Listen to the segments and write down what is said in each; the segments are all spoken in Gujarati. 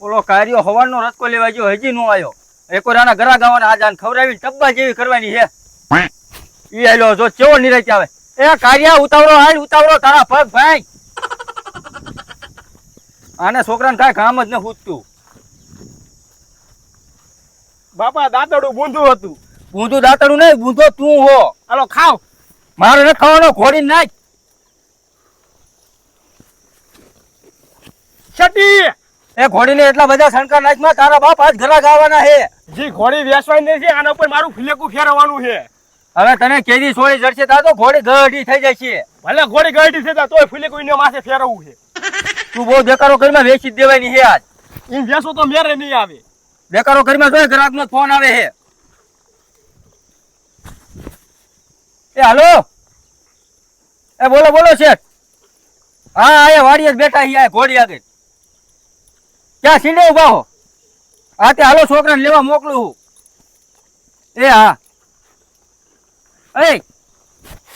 ઓલો કાર્યો હવાનો રસ્કો લેવા ગયો હજી નો આવ્યો. એકોરાના ઘરા ગાવાના આજાન ખવડાવી ટબ્બા જેવી કરવાની છે. ઈ આયલો જો કેવો નિરાય આવે. એ કાર્યા ઉતાવળો હાલ ઉતાવળો તારા પગ ભાઈ. આને છોકરાને કાંઈ કામ જ ન પૂછતું. બાપા દાંતડું બૂંધું હતું. બૂંધું દાંતડું નહીં બૂંધો તું હો. હાલો ખાવ મારે ન ખાવાનો ઘોડી નાખ. છટી! એ ઘોડીને એટલા બધા શણકાર નાખમાં તારા બાપ આજ ઘરા ગાવાના છે જે ઘોડી વેચવાની નથી આના ઉપર મારું ફિલેકું ફેરવવાનું છે. હવે તને કેદી સોળી જડશે તા તો ઘોડી ગઢી થઈ જાય છે ભલે ઘોડી ગળી છે તોય ફિલેકું ઇને માથે ફેરવવું છે. તું બહુ બેકારો કરીમાં વેચી દેવાની છે આજ. એમ વેસો તો મેરે નહીં આવે. બેકારો કરીમાં જોઈ ગ્રાહકનો ફોન આવે છે એ હાલો. એ બોલો બોલો શેઠ. હા આયા વાડીએ બેઠા છીએ આ ઘોડી આગળ. ક્યાં સીંડે ઊભા હો? હા તે હાલો છોકરાને લેવા મોકલું હું. એ હા. એ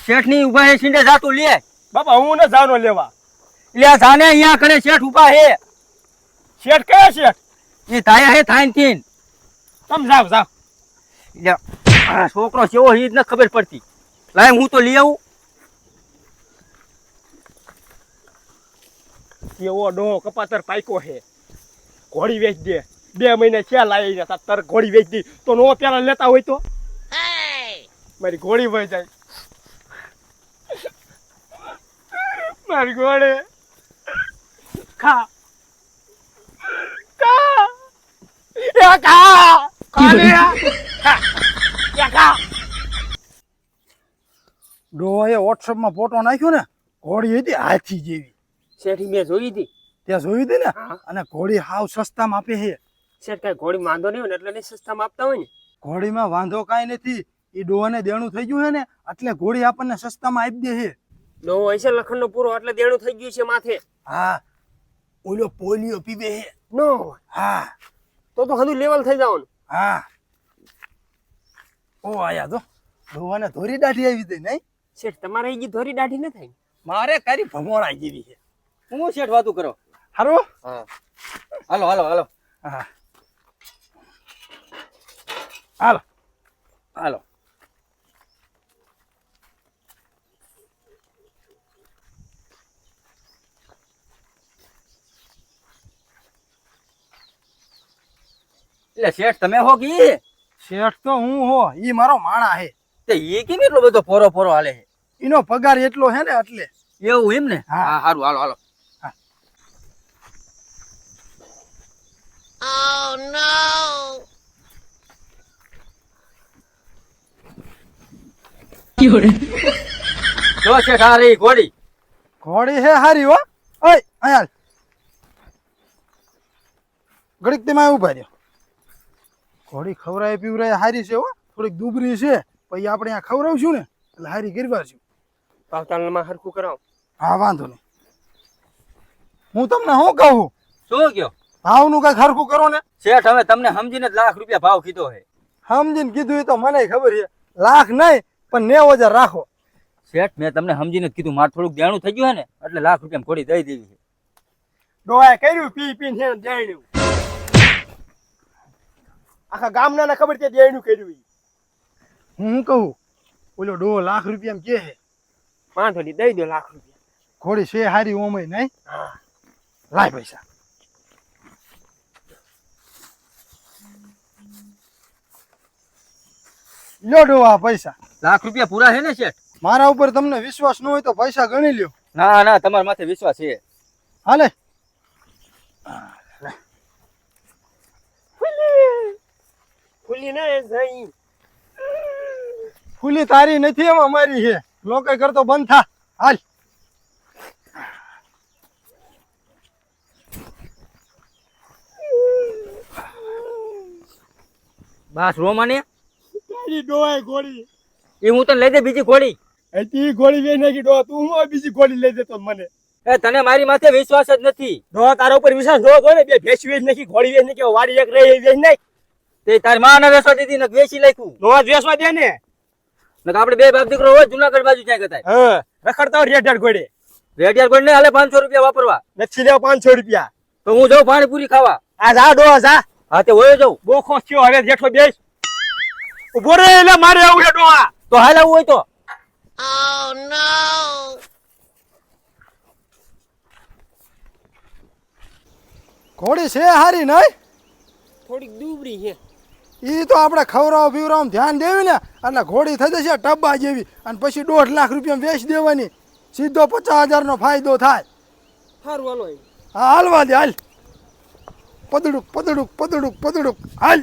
શેઠની ઊભા હે સીંડે જાતું લે. બાપા હું ને જાનો લેવા. લે જાને અહીંયા કરે શેઠ ઊભા હે. શેઠ કયા શેઠ? એ થાય હે થાય થીન તમ જાવ જાવ એટલે છોકરો કેવો હી ન ખબર પડતી. લાય હું તો લઈ આવું. કેવો ડોહો કપાતર પાઈકો હે. ઘોડી વેચ દે. બે મહિને છે લાવી ને તાર ઘોડી વેચ દી. તો નો પેલા લેતા હોય તો? મારી ઘોડી વહી જાય. મારી ઘોડે. ખા. ખા. એ ખા. ખા લે. ખા. એ ખા. ડોહાએ વોટ્સઅપમાં ફોટો નાખ્યો ને? ઘોડી હતી હાથી જેવી. શેઠી મેં જોઈ હતી. ત્યાં જોઈ હતી ને? અને ઘોડી હાવ સસ્તામાં આપે છે. શેઠ કઈ ઘોડી વાંધો નહીં હોય ને એટલે નહીં સસ્તામાં આપતા હોય ને? ઘોડીમાં વાંધો કાંઈ નથી. એ ડોહાને દેણું થઈ ગયું છે ને એટલે ઘોડી આપણને સસ્તામાં આપી દે છે. ડોહો હશે લખનનો પૂરો એટલે દેણું થઈ ગયું છે માથે. હા. ઓલો પોલિયો પીવે છે. નો હા. તો તો હજુ લેવલ થઈ જવાનું. હા. ઓ આયા તો ડોહાને ધોરી દાઢી આવી દે નહીં? શેઠ તમારે એ ધોરી દાઢી ન થાય મારે કરી ભમોળ આવી ગઈ છે. હું શેઠ વાતું કરો? હારું? હા. હાલો હાલો હાલો. હા. હાલો. હાલો. એટલે શેઠ તમે હો કી? શેઠ તો હું હો. ઈ મારો માણા હે. તે ઈ કેમ એટલો બધો ફોરો ફોરો હાલે છે? એનો પગાર એટલો હે ને એટલે. એવું એમ ને? હા. હા હારું હાલો હાલો. જો શેઠ આ રહી ઘોડી. ઘોડી હે હારી હો. ઓય અહીંયા ઘડીક તેમાં ઊભા રહ્યો. ઘોડી ખવરાય પીવરાય હારી છે હો. થોડીક દુબરી છે. પછી આપણે આ ખવરાવશું ને એટલે હારી ગરબાશું પાવતાલમાં હરખું કરાવ. હા વાંધો નહીં. હું તમને શું કહું? શું કયો ભાવનું કઈ ખરખું કરો ને? શેઠ હવે તમને સમજીને જ લાખ રૂપિયા ભાવ કીધો છે. સમજીને કીધું એ તો મને ખબર છે. લાખ નહીં પણ નેવ હજાર રાખો. શેઠ મેં તમને સમજીને જ કીધું મારે થોડુંક દેણું થઈ ગયું હે ને એટલે લાખ રૂપિયા ઘોડી દઈ દેવી છે. ડોહાએ કર્યું પી પી ને દેણું આખા ગામના ને ખબર છે દેણું કર્યું. હું કહું ઓલો ડો લાખ રૂપિયા કે છે? વાંધો નહીં દઈ દો લાખ રૂપિયા. ઘોડી છે હારી ઓમય નહીં? લાય પૈસા. લ્યો ડો આ પૈસા. લાખ રૂપિયા પૂરા છે ને શેઠ? મારા ઉપર તમને વિશ્વાસ ન હોય તો પૈસા ગણી લ્યો. ના ના તમારા માથે વિશ્વાસ છે. હાલે. ખુલ્લી ને જઈ. ફૂલી તારી નથી એમાં મારી છે લોકો કરતો બંધ થા. હાલ. બસ રોમાને તારી ડોહાય ગોળી. એ હું તને લઈ દે બીજી ગોળી. એ તી ગોળી વેચ નાખી ડોહા. તું હું બીજી ગોળી લઈ દેતો મને? એ તને મારી માથે વિશ્વાસ જ નથી. ડોહા તારા ઉપર વિશ્વાસ હોય ને બે ભેંસ વેચ નાખી ગોળી વેચ નાખી વાડી એક રહી વેચ નાખ. તે તારમાં ના વેસવા દીધી ને વેચી નાખ્યું. ડોહા વેસવા દે ને. ને આપણે બે બાપ દીકરો હોય જુનાગઢ બાજુ ક્યાં ગતા હા રખડતા હોય રેડ ગોળે. ઘોડે રેડિયાર ગોળ ને હાલે પાંચસો રૂપિયા વાપરવા. નથી લેવા પાંચસો રૂપિયા. તો હું જાઉં પાણીપુરી ખાવા. આ જા ડોહા જા. હા તે હોય જાઉં. બોખો થયો હવે જેઠો બેસ. ઊભો રે એટલે મારે આવું છે ડોહા. તો હાલ આવું હોય તો. ઘોડી છે હારી નહીં થોડીક દુબરી છે. એ તો આપણે ખવરાવ પીવરાવ ધ્યાન દેવી ને એટલે ઘોડી થઈ જશે ટબ્બા જેવી અને પછી દોઢ લાખ રૂપિયા વેચ દેવાની. સીધો પચાસ હજારનો ફાયદો થાય. સારું હાલો. હા હાલવા દે હાલ. પદડુક પદડુક પદડુક પદડુક હાલ.